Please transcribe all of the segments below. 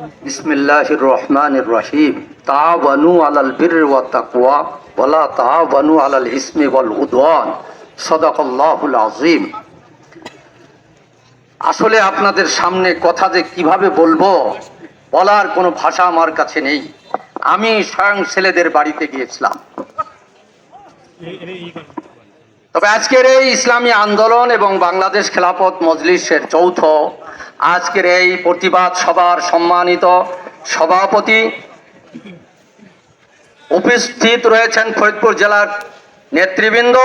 বিসমিল্লাহির রহমানির রহিম আলাল আলাল ইসমি উদওয়ান। সাদাকাল্লাহুল আসলে আপনাদের সামনে কথা যে কীভাবে বলব বলার কোনো ভাষা আমার কাছে নেই। আমি স্বয়ং ছেলেদের বাড়িতে গিয়েছিলাম। তবে আজকের এই ইসলামী আন্দোলন এবং বাংলাদেশ খেলাফত মজলিসের যৌথ আজকের এই প্রতিবাদ সভার সম্মানিত সভাপতি উপস্থিত রয়েছেন ফরিদপুর জেলার নেতৃবৃন্দ,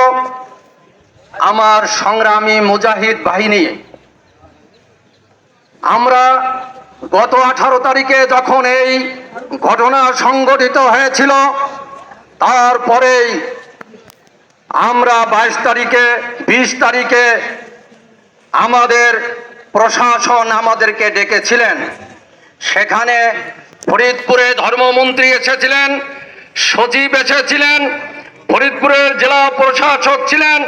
আমার সংগ্রামী মুজাহিদ বাহিনী। আমরা গত আঠারো তারিখে যখন এই ঘটনা সংঘটিত হয়েছিল, তারপরেই আমরা বাইশ তারিখে, বিশ তারিখে আমাদের প্রশাসন আমাদেরকে ডেকেছিলেন। সেখানে ফরিদপুরে ধর্মমন্ত্রী এসেছিলেন সচিব এসেছিলেন, ফরিদপুরের জেলা প্রশাসক ছিলেন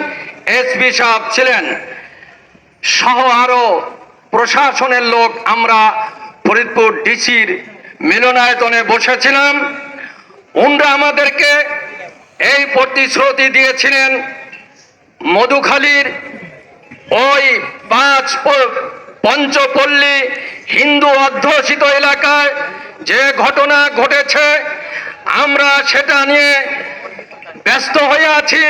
এসপি সাহেব ছিলেন। সহ আরও প্রশাসনের লোক আমরা ফরিদপুর ডিসির মিলনায়তনে বসেছিলাম। উনরা আমাদেরকে এই প্রতিশ্রুতি দিয়েছিলেন, মধুখালীর ওই পাঁচ পঞ্চপল্লী হিন্দু অধ্যুষিত এলাকায় যে ঘটনা ঘটেছে আমরা সেটা নিয়ে ব্যস্ত হয়ে আছি।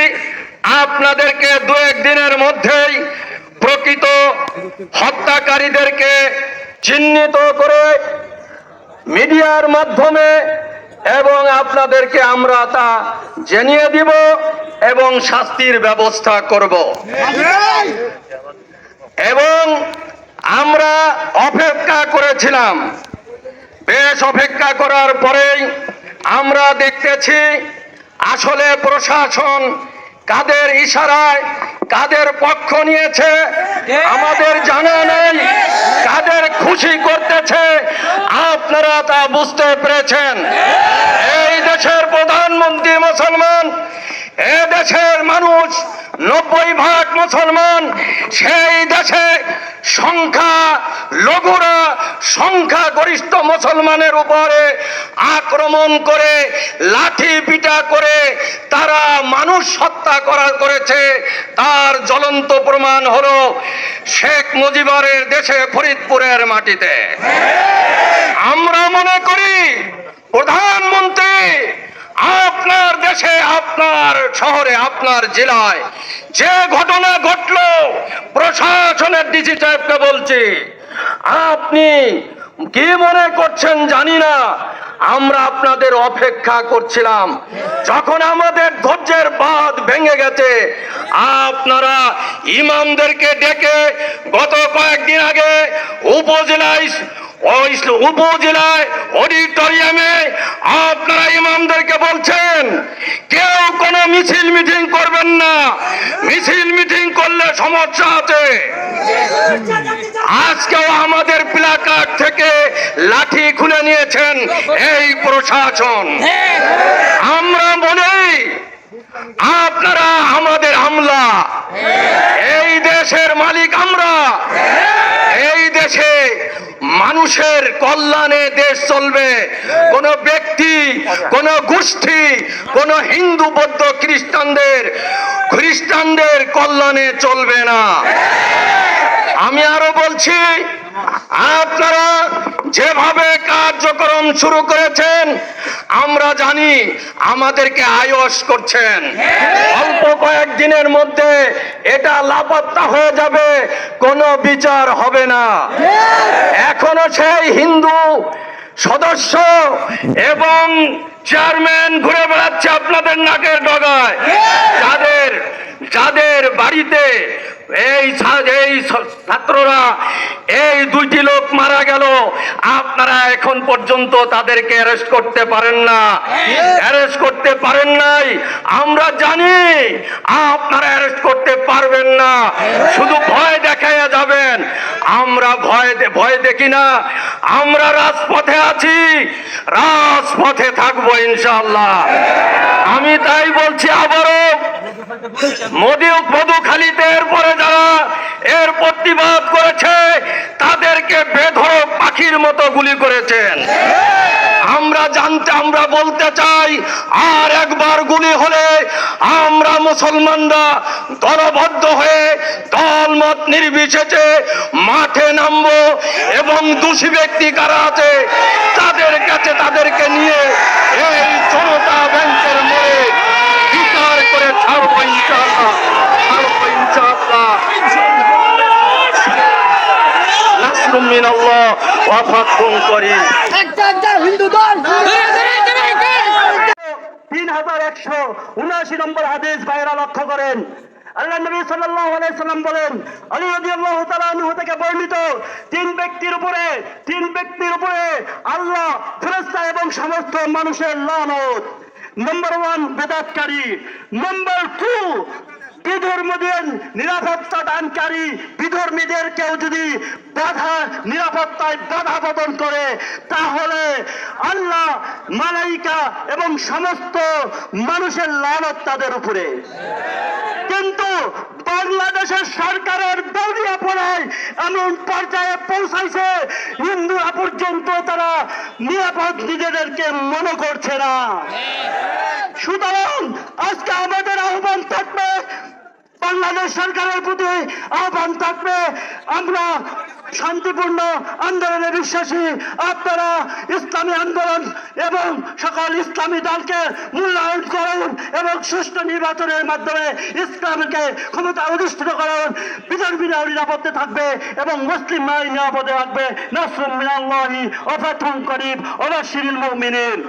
আপনাদেরকে দু একদিনের মধ্যেই প্রকৃত হত্যাকারীদেরকে চিহ্নিত করে মিডিয়ার মাধ্যমে এবং আপনাদেরকে আমরা তা জানিয়ে দিব এবং শাস্তির ব্যবস্থা করব। এবং আমরা অপেক্ষা করেছিলাম। বেশ অপেক্ষা করার পরেই আমরা দেখতেছি আসলে প্রশাসন কাদের ইশারায়, কাদের পক্ষ নিয়েছে, আমাদের জানা নেই, কাদের খুশি করতেছে, আপনারা তা বুঝতে পেরেছেন। এই দেশের প্রধানমন্ত্রী মুসলমান, এ দেশের মানুষ নব্বই ভাগ মুসলমান সেই দেশে সংখ্যা লঘুরা সংখ্যা গরিষ্ঠ মুসলমানের উপরে আক্রমণ করে, লাঠি পিটা করে তারা মানুষ হত্যা করা করেছে। তার জ্বলন্ত প্রমাণ হলো শেখ মুজিবরের দেশে ফরিদপুরের মাটিতে। আমরা মনে করি, প্রধানমন্ত্রী আপনার দেশে, আপনার শহরে, আপনার জেলায় যে ঘটনা ঘটলো, প্রশাসনের সাহেবকে বলছি, আপনি কি মনে করছেন জানি না, আমরা আপনাদের অপেক্ষা করছিলাম। যখন আমাদের ধৈর্যের বাঁধ ভেঙে গেছে, আপনারা ইমামদেরকে ডেকে গত কয়েকদিন আগে উপজেলায় উপজেলায় অডিটোরিয়ামে আপনারা ইমামদেরকে বলছেন, কেউ কোনো মিছিল মিটিং করবেন না। মিছিল মিটিং করলে সমস্যা আছে। আজকেও আমাদের প্লাকার্ড থেকে লাঠি খুলে নিয়েছেন এই প্রশাসন। আমরা বলি, আপনারা আমাদের আমলা। এই দেশের মালিক আমরা। এই দেশে মানুষের কল্যাণে দেশ চলবে। কোন ব্যক্তি, কোন গোষ্ঠী, কোন হিন্দু, বৌদ্ধ, খ্রিস্টানদের খ্রিস্টানদের কল্যাণে চলবে না। আমি আরও বলছি, আপনারা যেভাবে কার্যক্রম শুরু করেছেন, আমরা জানি আমাদেরকে আয়স করছেন। অল্প কয়েকদিনের মধ্যে এটা লাপাত্তা হয়ে যাবে, কোনো বিচার হবে না। এখনও সেই হিন্দু সদস্য এবং চেয়ারম্যান ঘুরে বেড়াচ্ছে আপনাদের নাকের ডগায়। যাদের যাদের বাড়িতে এই এই ছাত্ররা, এই দুইটি লোক মারা গেল। আপনারা এখন পর্যন্ত তাদেরকে অ্যারেস্ট করতে পারেন না। অ্যারেস্ট করতে পারেন নাই। আমরা জানি আপনারা অ্যারেস্ট করতে পারবেন না। শুধু ভয় দেখাইয়া যাবেন। আমরা ভয় ভয় দেখি না। আমরা রাজপথে আছি। রাজপথে থাকব ইনশাআল্লাহ। আমি তাই বলছি আবারও মোদি মধুখালীতে এরপরে যারা এর প্রতিবাদ করেছে, তাদেরকে বেধড়ক পাখি পাখির মতো গুলি করেছেন। আমরা জানতে, আমরা বলতে চাই, আর একবার গুলি হলে আমরা মুসলমানরা দলবদ্ধ হয়ে দলমত নির্বিশেষে মাঠে নামবো এবং দোষী ব্যক্তি কারা আছে, তাদের কাছে তাদেরকে নিয়ে এই জনতা ব্যাংকের মোড়ে বিচার করে ছাড়বো ইনশাআল্লাহ ছাড়বো ইনশাআল্লাহ নাসরুম একটা একটা হিন্দু দল। তিন হাজার একশো উনআশি নম্বর হাদিস বাইরা লক্ষ্য করেন। আল্লাহ নবী সাল্লাল্লাহু আলাইহি সাল্লাম বলেন আলী রাদিয়াল্লাহু তাআলা আনহু থেকে বর্ণিত তিন ব্যক্তির উপরে তিন ব্যক্তির উপরে আল্লাহ ফেরেশতা এবং সমস্ত মানুষের লানত। নম্বর ওয়ান বেদাতকারী। নম্বর টু বিধর্মীদের নিরাপত্তা দানকারী বিধর্মীদের কেউ যদি বাধা, নিরাপত্তায় বাধা প্রদান করে, তাহলে আল্লাহ মালাইকা এবং সমস্ত মানুষের লানত তাদের উপরে। কিন্তু বাংলাদেশের সরকারের দলীয় পড়ায় এমন পর্যায়ে পৌঁছাইছে হিন্দুরা পর্যন্ত তারা নিরাপদ নিজেদেরকে মনে করছে না। সুতরাং আজকে আমাদের আহ্বান থাকবে বাংলাদেশ সরকারের প্রতি আহ্বান থাকবে। আমরা শান্তিপূর্ণ আন্দোলনে বিশ্বাসী। আপনারা ইসলামী আন্দোলন এবং সকল ইসলামী দলকে মূল্যায়ন করুন এবং সুষ্ঠু নির্বাচনের মাধ্যমে ইসলামকে ক্ষমতা অধিষ্ঠিত করুন। বিধর্মীরা নিরাপদে থাকবে এবং মুসলিম নাই নিরাপদে থাকবে। নাসরুম মিনাল্লাহি অফাতুন করিব অবাশিরিল মুমিনিন।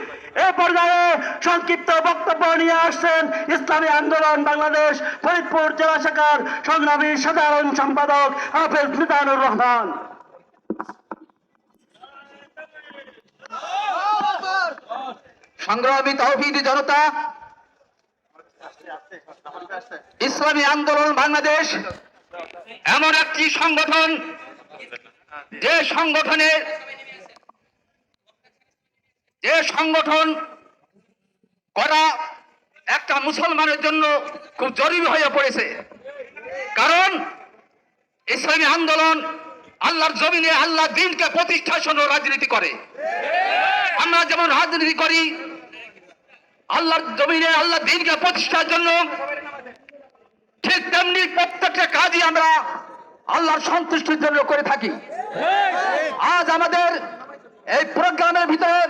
এ পর্যায়ে সংক্ষিপ্ত বক্তব্য নিয়ে আসছেন ইসলামী আন্দোলন বাংলাদেশ, ফরিদপুর জেলা শাখার সংগ্রামী সাধারণ সম্পাদক হাফেজ মিজানুর রহমান। সংগ্রামী তৌহিদি জনতা, ইসলামী আন্দোলন বাংলাদেশ, এমন একটি সংগঠন, যে সংগঠনে যে সংগঠন করা একটা মুসলমানের জন্য খুব জরুরি হয়ে পড়েছে। কারণ ইসলামী আন্দোলন আল্লাহর জমিনে আল্লাহ দিনকে প্রতিষ্ঠার জন্য রাজনীতি করে। আমরা যেমন রাজনীতি করি, আল্লাহর জমিনে আল্লাহ দিনকে প্রতিষ্ঠার জন্য ঠিক তেমনি প্রত্যেকটা কাজই আমরা আল্লাহর সন্তুষ্টির জন্য করে থাকি। আজ আমাদের এই প্রোগ্রামের ভিতরে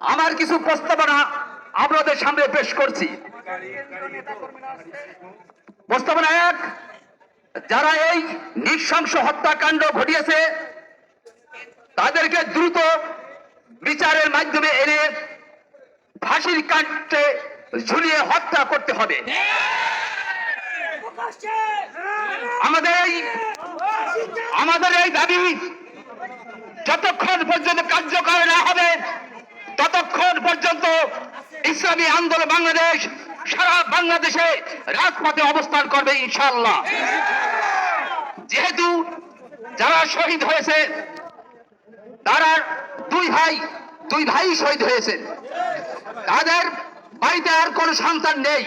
আমার কিছু প্রস্তাবনা আপনাদের সামনে পেশ করছি। প্রস্তাবনা এক, যারা এই নৃশংস হত্যাকাণ্ড ঘটিয়েছে, তাদেরকে দ্রুত বিচারের মাধ্যমে এনে ফাঁসির কাটতে ঝুলিয়ে হত্যা করতে হবে। আমাদের এই আমাদের এই দাবি যতক্ষণ পর্যন্ত কার্যকর না হবে ততক্ষণ পর্যন্ত ইসলামী আন্দোলন বাংলাদেশ, সারা বাংলাদেশে রাজপথে অবস্থান করবে ইনশাআল্লাহ। যেহেতু যারা শহীদ হয়েছে, তারা দুই ভাই দুই ভাই শহীদ হয়েছে। তাদের বাড়িতে আর কোনো সন্তান নেই।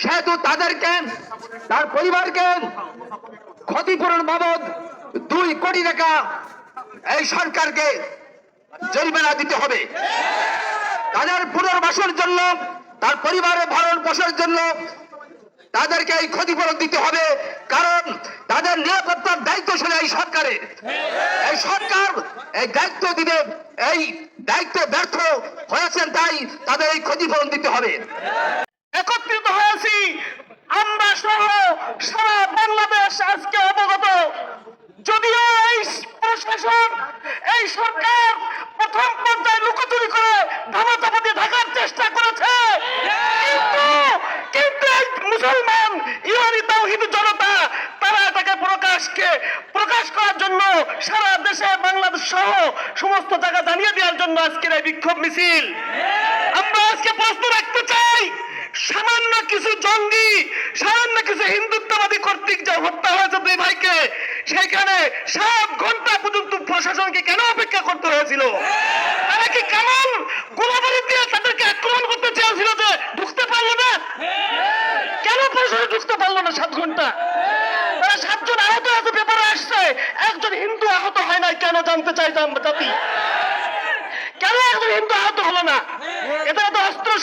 সেহেতু তাদেরকে, তার পরিবারকে ক্ষতিপূরণ বাবদ দুই কোটি টাকা এই সরকারকে জরিমানা দিতে হবে। তাদের পুনর্বাসনের জন্য, তার পরিবারের ভরণ পোষণের জন্য তাদেরকে এই ক্ষতিপূরণ দিতে হবে, কারণ তাদের নিরাপত্তার দায়িত্ব ছিল এই সরকারের। এই সরকার এই দায়িত্ব দিবে, এই দায়িত্ব ব্যর্থ হয়েছেন তাই তাদের এই ক্ষতিপূরণ দিতে হবে। একত্রিত হয়েছি, আমরা সহ সারা বাংলাদেশ আজকে অবগত। যদিও এই প্রশাসন, এই সরকার প্রথম পর্যায়ে লুকোচুরি করে ধামাচাপাতি ঢাকার চেষ্টা করেছে। কিন্তু কিন্তু মুসলমান জনতা, তারা এটাকে প্রকাশকে, প্রকাশ করার জন্য সারা দেশে বাংলাদেশ সহ সমস্ত জায়গা জানিয়ে দেওয়ার জন্য আজকের এই বিক্ষোভ মিছিল। আমরা আজকে প্রশ্ন রাখতে চাই, সামান্য কিছু জঙ্গি, সামান্য কিছু হিন্দুত্ববাদী কর্তৃক যে হত্যা হয়েছে দুই ভাইকে সেখানে সাত ঘণ্টা পর্যন্ত প্রশাসনকে কেন অপেক্ষা করতে হয়েছিল? তারা কি কেমন গোলাবারি দিয়ে তাদেরকে আক্রমণ করতে চেয়েছিল যে ঢুকতে পারল না? কেন প্রশাসন ঢুকতে পারল না সাত ঘণ্টা? তারা সাতজন আহত আছে পেপারে আসছে। একজন হিন্দু আহত হয় নাই, কেন জানতে চাইতাম জাতি? কেন একজন হিন্দু আহত হলো না?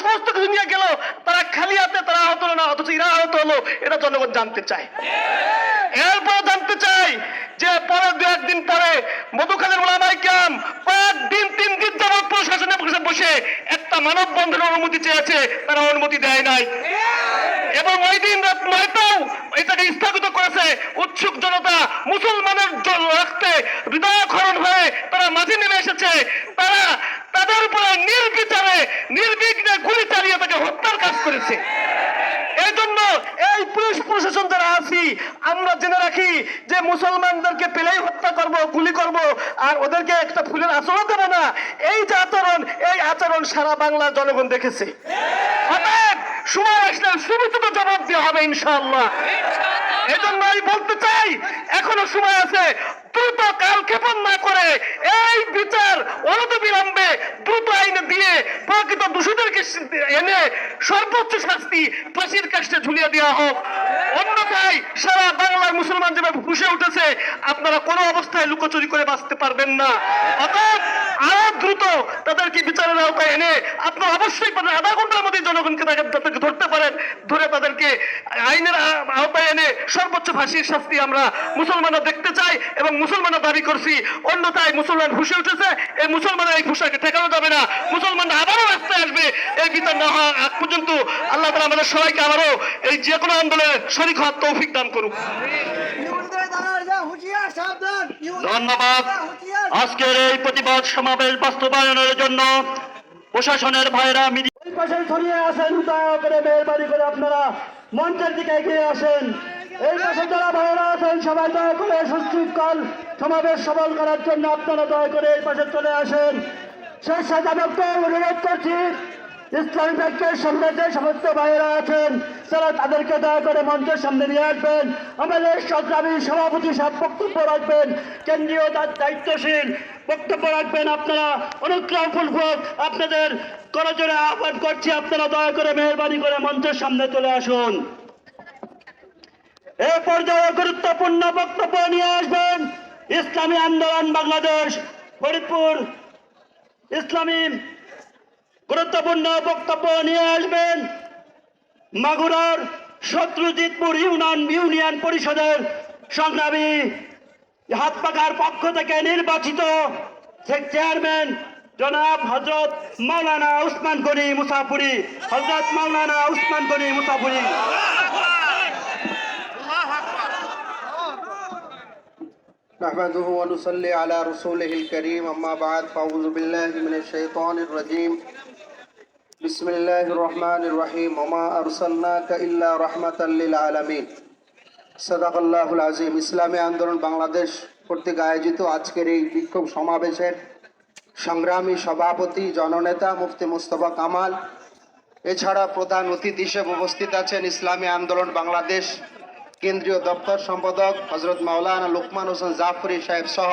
সমস্ত কিছু নিয়ে গেল, তারা খালি হাতে, তারা আহত হলো না, অথচ ইরা আহত হলো, এটা জনগণ জানতে চায়। এরপর জানতে চাই যে পরের দু একদিন পরে মধুখানের ওলামাই ক্যাম কয়েকদিন তিন দিন যাবৎ প্রশাসনের বসে একটা মানব বন্ধনের অনুমতি চেয়েছে, তারা অনুমতি দেয় নাই। এবং ওই দিন রাত এটাকে স্থগিত করেছে উৎসুক জনতা, মুসলমানের জন্য রাখতে হৃদয়ক্ষরণ হয়ে তারা মাঝে নেমে এসেছে। তারা তাদের উপরে নির্বিচারে নির্বিঘ্নে গুলি চালিয়ে তাকে হত্যার কাজ করেছে। এই জন্য এই পুলিশ প্রশাসন যারা আছি আমরা জেনে রাখি যে মুসলমানদেরকে পেলেই হত্যা করব গুলি করব আর ওদেরকে একটা ফুলের আচরণ দেবো না। এই যে আচরণ এই আচরণ সারা বাংলার জনগণ দেখেছে। অতএব সময় আসলে সুবিচিত জবাব দেওয়া হবে ইনশাআল্লাহ। এই জন্য আমি বলতে চাই এখনও সময় আছে দ্রুত কাল ক্ষেপণ না করে এই বিচার অনত বিলম্বে দ্রুত আইনে দিয়ে প্রকৃত দোষীদেরকে এনে সর্বোচ্চ শাস্তি ফাঁসির কাছে ঝুলিয়ে দেওয়া হোক। অন্যথায় সারা বাংলার মুসলমান যেভাবে ফুসে উঠেছে, আপনারা কোনো অবস্থায় লুকোচুরি করে বাঁচতে পারবেন না। অতএব আরও দ্রুত তাদেরকে বিচারের আওতায় এনে আপনারা অবশ্যই পারেন আধা ঘণ্টার মধ্যে জনগণকে তাদেরকে ধরতে পারেন, ধরে তাদেরকে আইনের আওতায় এনে সর্বোচ্চ ফাঁসির শাস্তি আমরা মুসলমানরা চাই এবং মুসলমানরা দাবি করছি। অন্যথায় মুসলমান ফুসে উঠেছে, এই মুসলমানের এই ফুসাকে ঠেকানো যাবে না। মুসলমানরা আবারও রাস্তায় আসবে। এই বিচার না হওয়া আগ পর্যন্ত আল্লাহ তালা আমাদের সবাইকে আবারও এই যে কোনো আন্দোলনে শরিক হওয়ার তৌফিক দান করুক। ধন্যবাদ। আজকের এই প্রতিবাদ সমাবেশ বাস্তবায়নের জন্য প্রশাসনের ভাইরা মিডিয়া ছড়িয়ে আসেন দয়া করে মেহরবানি করে আপনারা মঞ্চের দিকে এগিয়ে আসেন। এই পাশে যারা ভাইরা আছেন, সবাই দয়া করে সুশৃঙ্খল সমাবেশ সবল করার জন্য আপনারা দয়া করে এই পাশে চলে আসেন। শেষ একটু অনুরোধ করছি, ইসলামী ব্যাংকের সামনে সমস্ত ভাইয়েরা আছেন, তারা তাদেরকে দয়া করে মঞ্চের সামনে নিয়ে আসবেন। আমাদের সংগ্রামী সভাপতি সাহেব বক্তব্য রাখবেন, কেন্দ্রীয় দায়িত্বশীল বক্তব্য রাখবেন আপনারা। অনুগ্রহ পূর্বক আপনাদের করজোরে আহ্বান করছি, আপনারা দয়া করে মেহরবানি করে মঞ্চের সামনে চলে আসুন। এ পর্যায়ে গুরুত্বপূর্ণ বক্তব্য নিয়ে আসবেন ইসলামী আন্দোলন বাংলাদেশ, ফরিদপুর। ইসলামী গুরুত্বপূর্ণ বক্তব্য নিয়ে আসবেন মাগুরার শত্রুজিৎপুর ইউনিয়ন ইউনিয়ন পরিষদের সংগ্রামী হাত পাকার পক্ষ থেকে নির্বাচিত চেয়ারম্যান জনাব হজরত মাওলানা উসমান গনি মুসাফুরি। হজরত মাওলানা উসমান গনি মুসাফুরি। نحمده ونصلي على رسوله الكريم أما بعد فأعوذ بالله من الشيطان الرجيم بسم الله الرحمن الرحيم وما أرسلناك إلا رحمة للعالمين صدق الله العظيم ইসলামী আন্দোলন বাংলাদেশ কর্তৃক আয়োজিত আজকের এই বিক্ষোভ সমাবেশের সংগ্রামী সভাপতি জননেতা মুফতি মুস্তফা কামাল এছাড়া প্রধান অতিথি হিসেবে উপস্থিত আছেন ইসলামী আন্দোলন বাংলাদেশ কেন্দ্রীয় দপ্তর সম্পাদক হজরত মাওলানা লোকমান হোসেন জাফরি সাহেব সহ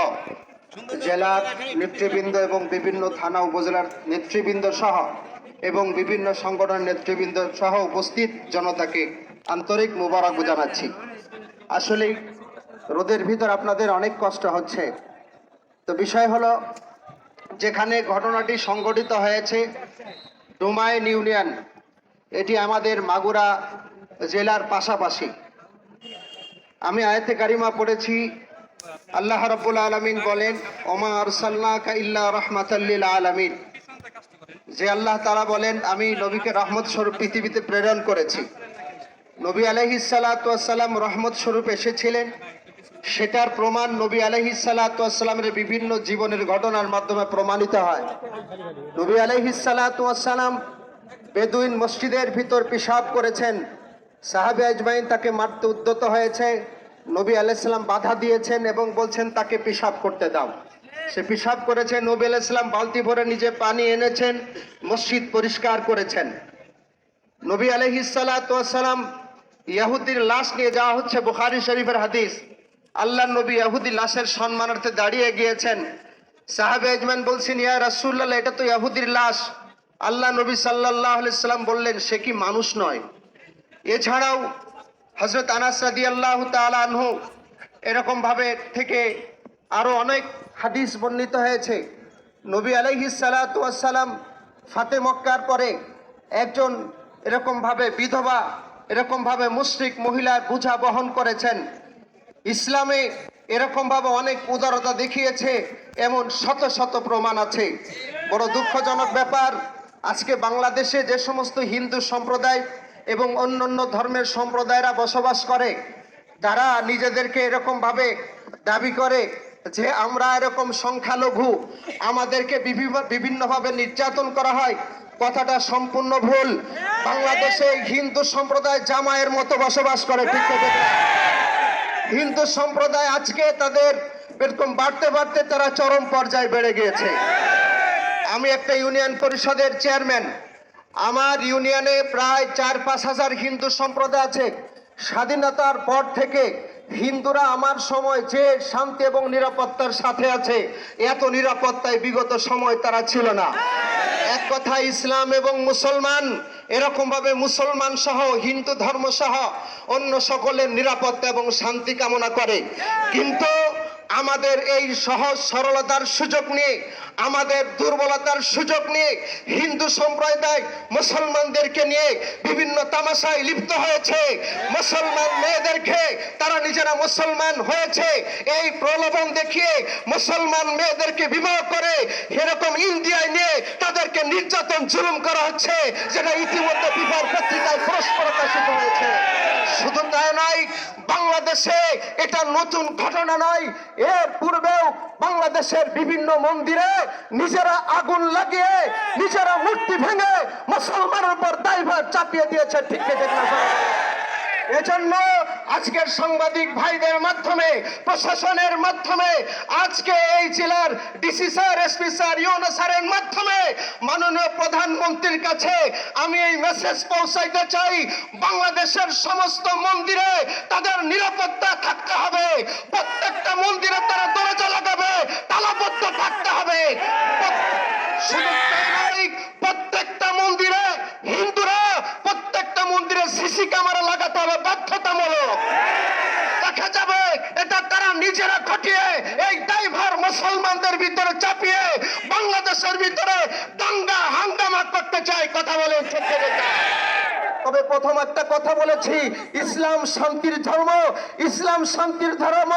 জেলার নেতৃবৃন্দ এবং বিভিন্ন থানা উপজেলার নেতৃবৃন্দ সহ এবং বিভিন্ন সংগঠনের নেতৃবৃন্দ সহ উপস্থিত জনতাকে আন্তরিক মোবারক জানাচ্ছি। আসলেই রোদের ভিতর আপনাদের অনেক কষ্ট হচ্ছে। তো বিষয় হলো, যেখানে ঘটনাটি সংঘটিত হয়েছে, ডোমাইন ইউনিয়ন, এটি আমাদের মাগুরা জেলার পাশাপাশি। আমি আয়াতে কারিমা পড়েছি। আল্লাহ রাব্বুল আলামিন বলেন, ওমা আরসালনাকা ইল্লা রাহমাতাল্লিল আলামিন। যে আল্লাহ তাআলা বলেন, আমি নবীকে রহমত স্বরূপ পৃথিবীতে প্রেরণ করেছি। নবী আলাইহিস সালাতু রহমত স্বরূপ এসেছিলেন। সেটার প্রমাণ নবী আলাইহিস সালাতু ওয়াসসালামের বিভিন্ন জীবনের ঘটনার মাধ্যমে প্রমাণিত হয়। নবী আলাইহিস সালাতু ওয়াসসালাম বেদুইন মসজিদের ভিতর পেশাব করেছেন। সাহাবে আজমাইন তাকে মারতে উদ্যত হয়েছে। নবী আলাইসাল্লাম বাধা দিয়েছেন এবং বলছেন, তাকে পেশাব করতে দাও। সে পেশাব করেছে, নবী আলাইসাল্লাম বালতি ভরে নিজে পানি এনেছেন, মসজিদ পরিষ্কার করেছেন। নবী আলহিসাল্লাম ইয়াহুদির লাশ নিয়ে যাওয়া হচ্ছে বুখারি শরীফের হাদিস। আল্লাহ নবী ইয়াহুদি লাশের সম্মানার্থে দাঁড়িয়ে গিয়েছেন। সাহাবে আজমান বলছেন, ইয়া রাসুল্লাহ এটা তো ইয়াহুদির লাশ। আল্লাহ নবী সাল্লাহ সাল্লাম বললেন, সে কি মানুষ নয়? এছাড়াও হজরত আনাস রাদি আল্লাহ তালানহু এরকম ভাবে থেকে আরও অনেক হাদিস বর্ণিত হয়েছে। নবী আলাইহিস সালাতু ওয়াসসালাম ফাতে মক্কার পরে একজন এরকমভাবে বিধবা এরকমভাবে মুশরিক মহিলার বোঝা বহন করেছেন। ইসলামে এরকমভাবে অনেক উদারতা দেখিয়েছে, এমন শত শত প্রমাণ আছে। বড় দুঃখজনক ব্যাপার, আজকে বাংলাদেশে যে সমস্ত হিন্দু সম্প্রদায় এবং অন্যান্য ধর্মের সম্প্রদায়রা বসবাস করে তারা নিজেদেরকে এরকমভাবে দাবি করে যে আমরা এরকম সংখ্যালঘু, আমাদেরকে বিভি- বিভিন্নভাবে নির্যাতন করা হয়, কথাটা সম্পূর্ণ ভুল বাংলাদেশে হিন্দু সম্প্রদায় জামায়ের মতো বসবাস করে? হিন্দু সম্প্রদায় আজকে তাদের এরকম বাড়তে বাড়তে তারা চরম পর্যায়ে বেড়ে গিয়েছে আমি একটা ইউনিয়ন পরিষদের চেয়ারম্যান আমার ইউনিয়নে প্রায় চার পাঁচ হাজার হিন্দু সম্প্রদায় আছে। স্বাধীনতার পর থেকে হিন্দুরা আমার সময় যে শান্তি এবং নিরাপত্তার সাথে আছে, এত নিরাপত্তায় বিগত সময় তারা ছিল না। এক কথা, ইসলাম এবং মুসলমান এরকম ভাবে মুসলমান সহ, হিন্দু ধর্ম সহ অন্য সকলের নিরাপত্তা এবং শান্তি কামনা করে। কিন্তু আমাদের এই সহজ সরলতার সুযোগ নিয়ে, আমাদের দুর্বলতার সুযোগ নিয়ে, হিন্দু সম্প্রদায় মুসলমানদেরকে নিয়ে বিভিন্ন তামাশায় লিপ্ত হয়েছে। মুসলমান মেয়েদেরকে, তারা নিজেরা মুসলমান হয়েছে। এই প্রলোভন দেখিয়ে মুসলমান মেয়েদেরকে বিবাহ করে, এরকম ইন্ডিয়ায় তাদেরকে নির্যাতন জুলুম করা হচ্ছে, যেটা ইতিমধ্যে বিবাহ পত্রিকায় প্রশ্ন প্রকাশিত হয়েছে। শুধু তাই নয়, বাংলাদেশে এটা নতুন ঘটনা নয়, এর পূর্বেও বাংলাদেশের বিভিন্ন মন্দিরে নিজেরা আগুন লাগিয়ে, নিজেরা মূর্তি ভেঙে মুসলমানের উপর দায়ভার চাপিয়ে দিয়েছে, ঠিক এজন্য আজকের সাংবাদিক ভাইদের মাধ্যমে, প্রশাসনের মাধ্যমে, আজকে এই জেলার DC sir SP sir UNO স্যারের মাধ্যমে মাননীয় প্রধানমন্ত্রীর কাছে আমি এই মেসেজ পৌঁছাইতে চাই, বাংলাদেশের সমস্ত মন্দিরে তাদের নিরাপত্তা থাকতে হবে। প্রত্যেকটা মন্দিরে তারা দরজা লাগাবে, তালাবদ্ধ থাকতে হবে। প্রত্যেকটা মন্দিরে হিন্দুরা সিসি ক্যামেরা লাগাতে হবে, বাধ্যতামূলক দেখা যাবে, এটা তারা নিজেরা ঘটিয়ে এই ড্রাইভার মুসলমানদের ভিতরে চাপিয়ে বাংলাদেশের ভিতরে দাঙ্গা, হাঙ্গামা করতে চায় কথা বলে ঠিক? তবে প্রথম একটা কথা বলেছি, ইসলাম শান্তির ধর্ম, ইসলাম শান্তির ধর্ম।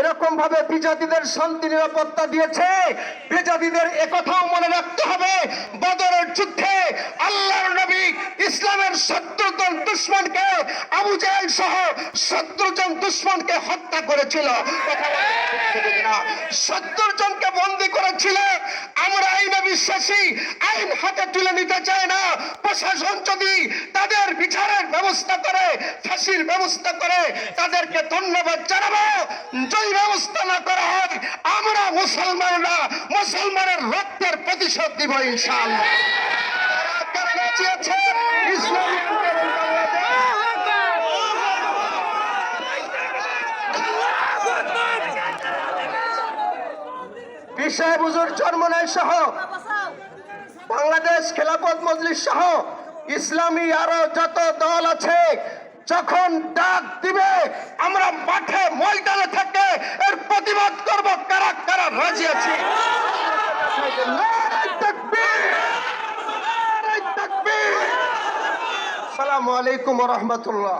এরকম ভাবে বিজাতিদের শান্তি নিরাপত্তা দিয়েছে, বিজাতিদের একথাও মনে রাখতে হবে। বদরের যুদ্ধে আল্লাহর নবী ইসলামের সত্তর দুশ্মনকে, আবু জাহেল সহ সত্তর জন দুশ্মনকে হত্যা করেছিল। কথা বলে ঠিক ঠিক না? সত্তর জনকে বন্দি করেছিল। আমরা আইনে বিশ্বাসী আইন হাতে তুলে নিতে চায় না। প্রশাসন যদি তাদের বিচারের ব্যবস্থা করে, ফাঁসির ব্যবস্থা করে, তাদেরকে ধন্যবাদ জানাব যদি ব্যবস্থা না করা হয়, আমরা মুসলমানরা মুসলমানের রক্তের প্রতিশোধ দিব? বাংলাদেশ। বিষয় বুজুর চরমনাই সহ বাংলাদেশ খেলাফত মজলিস সহ ইসলামী আরও যত দল আছে, যখন ডাক দিবে, আমরা মাঠে ময়দানে থেকে এর প্রতিবাদ করব কারা কারা রাজি আছে। সালামু আলাইকুম রহমতুল্লাহ।